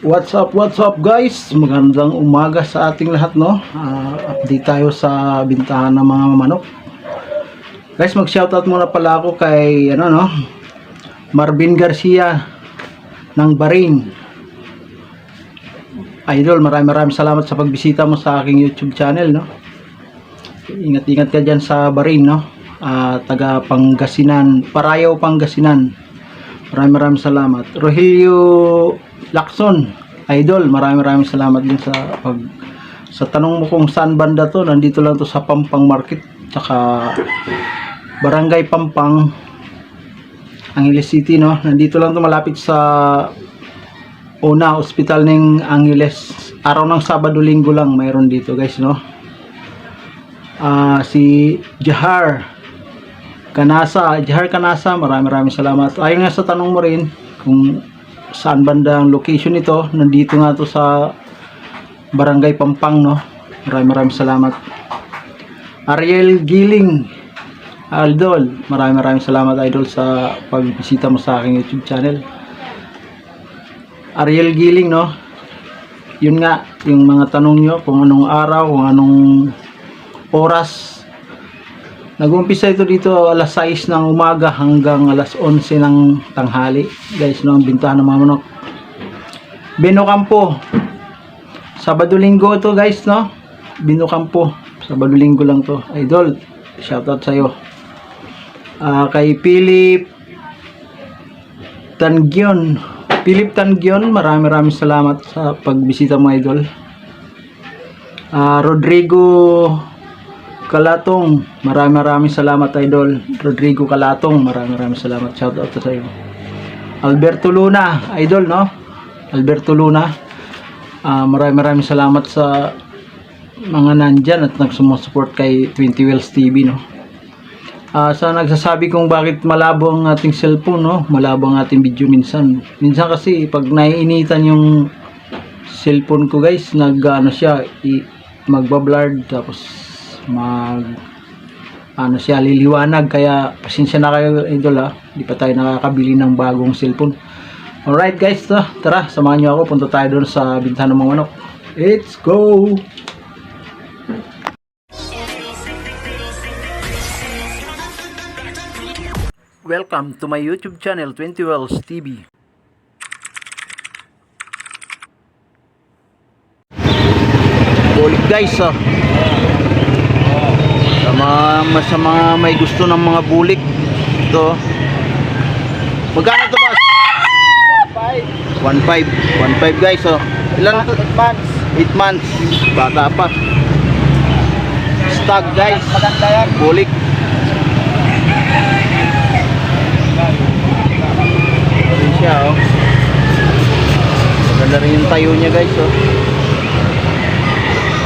What's up, what's up guys? Magandang umaga sa ating lahat no. Ah, update tayo sa bintahan ng mga manok. Guys, mag-shoutout muna pala ako kay ano no, Marvin Garcia ng Bahrain. Idol, maraming maraming salamat sa pagbisita mo sa aking YouTube channel no. Ingat-ingat ka diyan sa Bahrain no. Ah, taga Pangasinan, Parayaw Pangasinan. Maraming maraming salamat. Rogelio Lacson, idol, maraming maraming salamat din sa pag sa tanong mo kung saan banda to, nandito lang to sa Pampang Market, tsaka Barangay Pampang, Angeles City, no? Nandito lang to malapit sa una hospital ng Angeles. Araw ng Sabado, Linggo lang mayroon dito, guys, no? Ah, si Jahar Kanasa, Jahar Kanasa, maraming maraming salamat. Ayon nga sa tanong mo rin kung saan banda ang location nito, nandito nga to sa Barangay Pampang, no. Maraming maraming salamat. Ariel Giling Aldol, maraming maraming salamat idol sa pagbisita mo sa aking YouTube channel. Ariel Giling, no. Yun nga, yung mga tanong nyo, kung anong araw, kung anong oras Nag-umpisa ito dito alas 6 ng umaga hanggang alas 11 ng tanghali. Guys, no, ang bintahan ng mga manok. Binocampo. Sabado linggo ito guys, no? Binocampo. Sabado linggo lang to. Idol, shoutout sa'yo. Ah, kay Philip Tangyon. Philip Tangyon, maraming maraming salamat sa pagbisita mo idol. Ah, Rodrigo Kalatong, maraming maraming salamat idol. Rodrigo Kalatong, maraming maraming salamat. Shout out sa iyo. Alberto Luna, idol no? Alberto Luna. Ah, maraming maraming salamat sa mga nandyan at nagsumusupport kay 20 Wheels TV no. Ah, sa nagsasabi kung bakit malabo ang ating cellphone no, malabo ang ating video minsan. Minsan kasi pag naiinitan yung cellphone ko guys, nag ano siya, i, magbablard tapos mag ano siya liliwanag. Kaya pasensya na kayo idol ha hindi pa tayo nakakabili ng bagong cellphone. Alright guys tara, tara samahan nyo ako. Punta tayo doon sa bintahan ng mga manok. Let's go! Welcome to my youtube channel 20 Wells TV Bulik guys oh. Mga, sa mga may gusto ng mga bulik ito. Magkano to boss? 1.5 1.5 guys oh. Ilan? 8 months 8 months Bata pa Stag guys. Bulik Rin siya oh Maganda rin yung tayo niya guys oh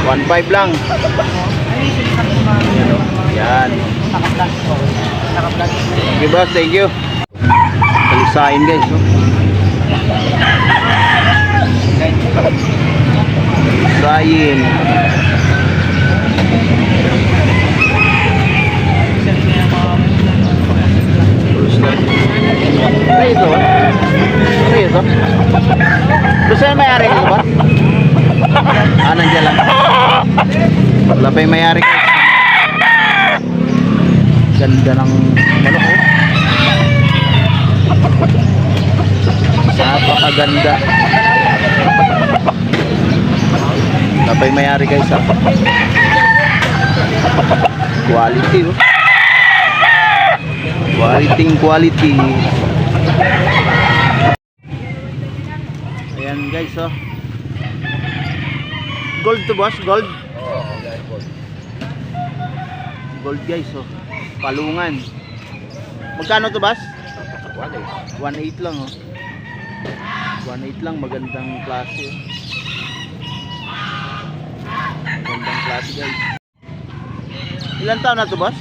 1.5 lang Yan oh. Thank you boss, thank you. Kalisain guys? Kalisain. Na. Ano ito ba? Ano ito? Gusto na may-ari ito ba? Ah, nandiyan lang. Wala pa yung may-ari guys. Ganda ng manok. Napakaganda. Tapay mayari guys ha. Quality oh. Quality quality. Ayan guys oh. Gold to boss, gold. Gold guys oh. Palungan. Magkano to boss? 1.8 lang oh. 1.8 lang magandang klase. Magandang klase guys. Ilan taon na to boss?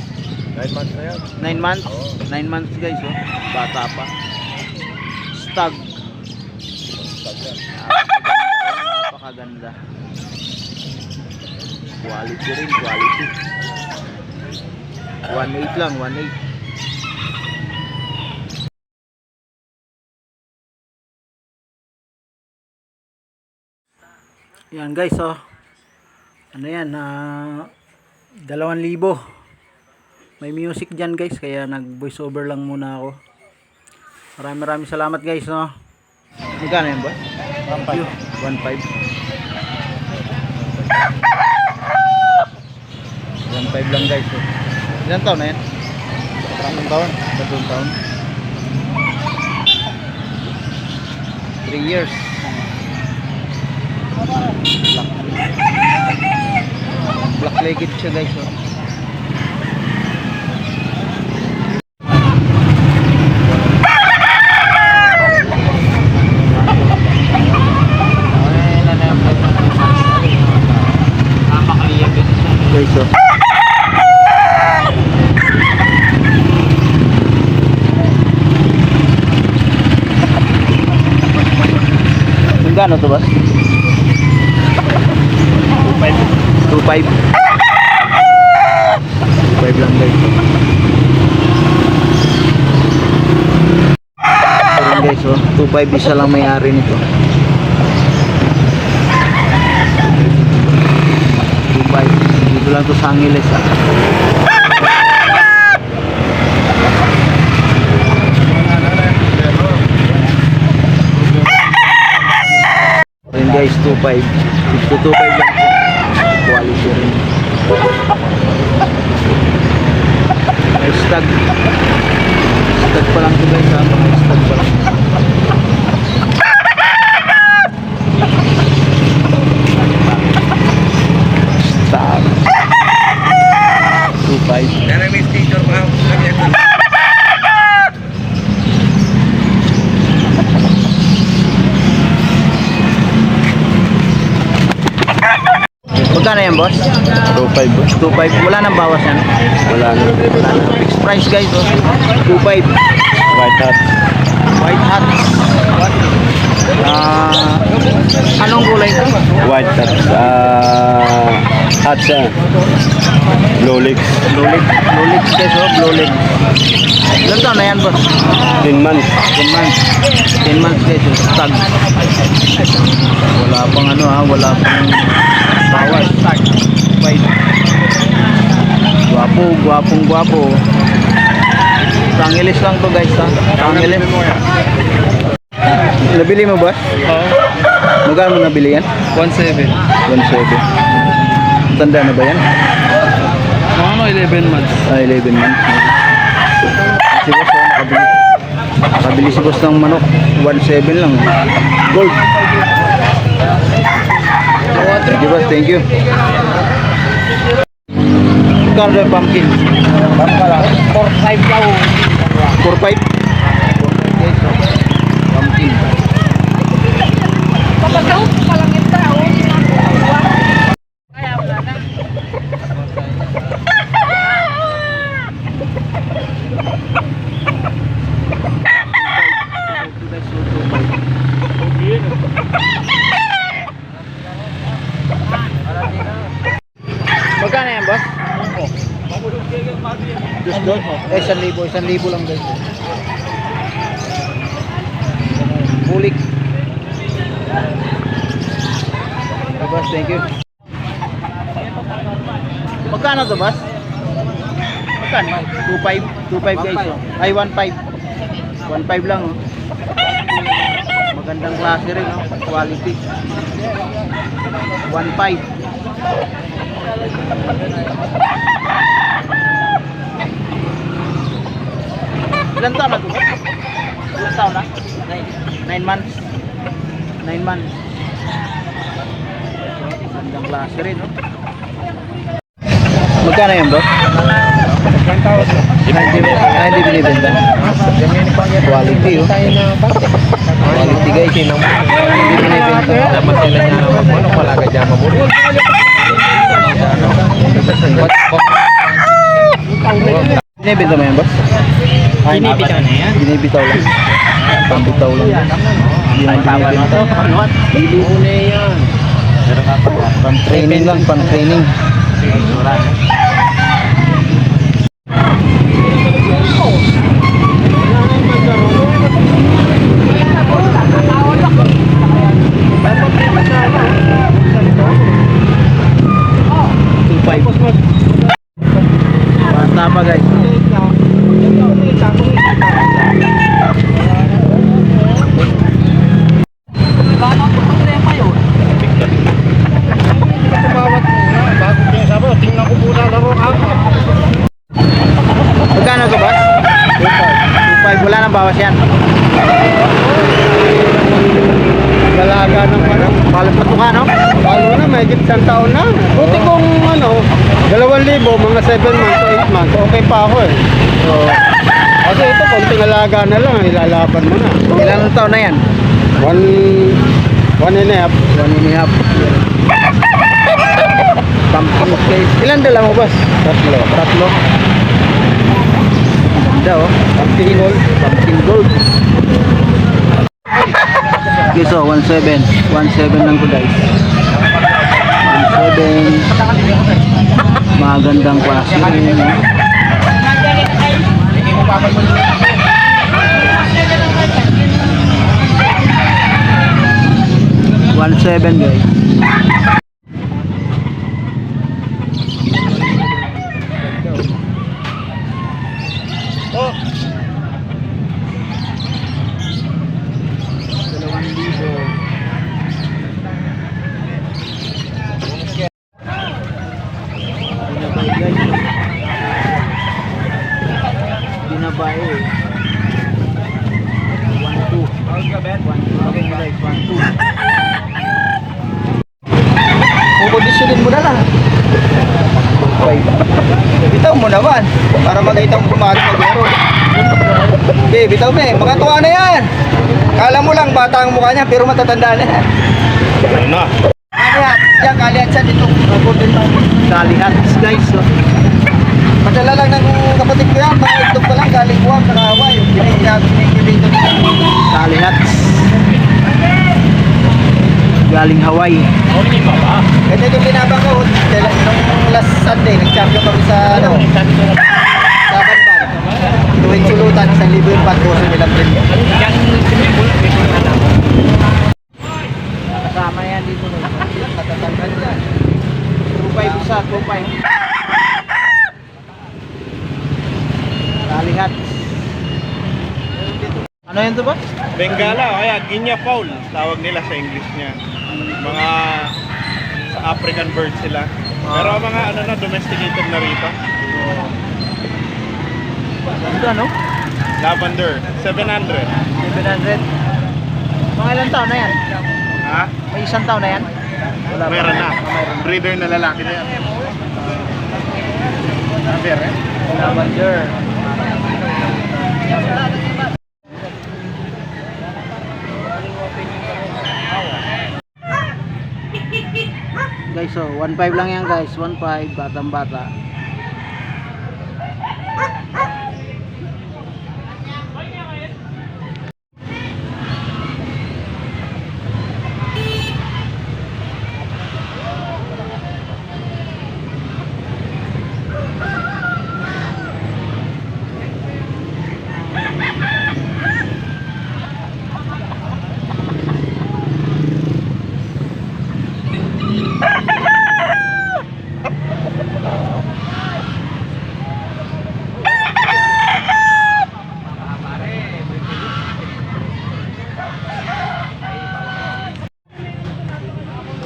9 months na yan. 9 months? Oo. 9 months guys oh. Bata pa. Stag. Napakaganda, oh. Napakaganda. Quality rin, quality. 1.8 lang, 1.8. Yan guys, oh. Ano yan, ah, dalawang libo. May music dyan guys, kaya nag voice over lang muna ako. Maraming maraming salamat guys, no. Magkano yan boss? 1.5. 1.5 lang guys, oh. Ilan taon na yan? Tatlong taon? Tatlong taon. 3 years. Black. Black legged siya guys, oh. Guys, oh. Magkano to, boss? 2.5. 2.5. 2.5 lang guys. Lang guys, oh. 2.5 isa lang may-ari nito. 2.5. Dito lang to sa Angeles, ah. Ayun guys, 2.5. Ito 2.5 lang po. Quality rin. May stag. Pa lang to guys ha. Mga stag pa lang. Stag. 2.5. Dari may sticker pa. Magkano yan boss? 2.5 boss. 2.5. Wala nang bawas yan? Wala na. Wala na. Fixed price guys. Oh. 2.5. White hat. White hat. Ah, anong kulay ito? White hat. Ah, hat siya. Lolix. Blue leg. Blue leg guys, oh. Blue leg. Ilan taon na yan boss? 10 months. 10 months. 10 months guys, oh. Stag. Wala pang ano ha, wala pang bawas. White. Guwapo, guwapong guwapo. Sangilis lang to guys ha. Sangilis. Nabili mo ba? Oo. Magkano mo nabili yan? 1.7. 1.7. Tanda na ba yan? Mga ano, 11 months. Ah, 11 months. Si boss, oh, nakabili. Nakabili si boss ng manok. 1.7 lang. Gold. Thank you boss, thank you. Daw yung pumpkin? Pumpkin 4.5 daw. 4.5? 4.5 guys, oh. Pumpkin. Papagaw pa lang yung tao. Kaya wala na. Magkano yan, boss? Eh, isang libo. Isang libo lang guys. Bulik. Okay, boss. Thank you. Magkano to, boss? Magkano? 2.5. 2.5 guys. Oh. Ay, 1.5. 1.5 lang. Oh. Magandang klase rin. Oh. Quality. 1.5. Ilan taon na? Ilan taon na? 9 months. 9 months. Klase rin, no? Magkano yan, bro? 1,000. Ah, hindi binibenta. Quality. Quality, guys. Hindi binibenta. Dapat sila niya naman. Ano pala ka dyan mabuti? Binibenta mo yan, boss? Binibitaw na yan. Binibitaw lang. Pambitaw lang. Hindi na binibenta. Bili mo na yan. Pang training lang, pang training. Bawas yan. Dalaga ng ano. Balot patuka, no? Lalo na, may isang taon na. Buti kung ano, dalawang libo, mga 7 months to 8 months, okay pa ako eh. So, kasi ito, konting alaga na lang, ilalaban mo na. Ilan taon na yan? One, one and a half. One and a half. Pumpkin place. Ilan dala mo, boss? Tatlo. Tatlo. Ganda, oh. Pumpkin gold. Pumpkin gold. Okay, so 17. 17 lang ko guys. 17. Magandang klase no? One seven guys. Guys. Binabay eh. One two. One two. Okay guys, one two. Kukondisyonin mo na lang. Okay. Bitaw mo naman, para makita mo kumari maglaro. Okay, bitaw mo eh, makatuwa na yan. Kala mo lang bata ang mukha niya, pero matatanda na yan. Ano na? Yan? Yan, kalihan siya dito. Golden man. Kalihats guys. Oh. Padala lang ng kapatid ko yan, mga itlog pa lang, galing buwag, sa Hawaii. Pinag-incubate dito. Kalihats. Galing Hawaii. Ito yung binabang ko, nung last Sunday, nag-champion kami sa, ano, sa Banban. Tuwing sulutan, isang libo yung pat, doso nilang din. Kasama yan dito. Matatanda niya. 2.5 isa, 2.5. Kalihats. Ano yan to ba? Bengala o kaya Guinea fowl tawag nila sa English niya. Mga sa African bird sila. Pero mga ano na domesticated na rito. Ito ano? Lavender, 700. 700. Mga ilang taon na yan? Ha? May isang taon na yan? Wala. Meron na. Na. Breeder na lalaki na yan. Saber eh. Lavender. Guys, so 1.5 lang yan guys. 1.5 batang bata.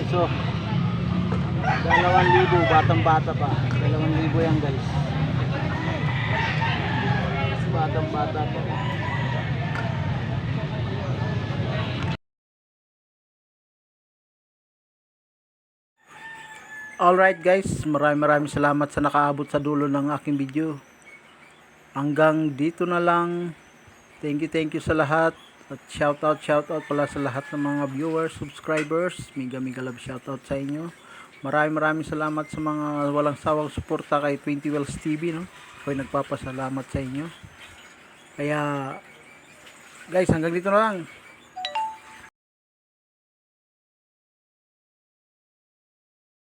So, dalawang libo, batang bata pa. Dalawang libo yan guys. Batang bata pa. Alright guys, maraming maraming salamat sa nakaabot sa dulo ng aking video. Hanggang dito na lang. Thank you, thank you sa lahat. At shout out, shout out pala sa lahat ng mga viewers, subscribers. Mega mega love shout out sa inyo. Maraming maraming salamat sa mga walang sawang suporta kay 20 Wells TV. No? Ako'y nagpapasalamat sa inyo. Kaya, guys, hanggang dito na lang.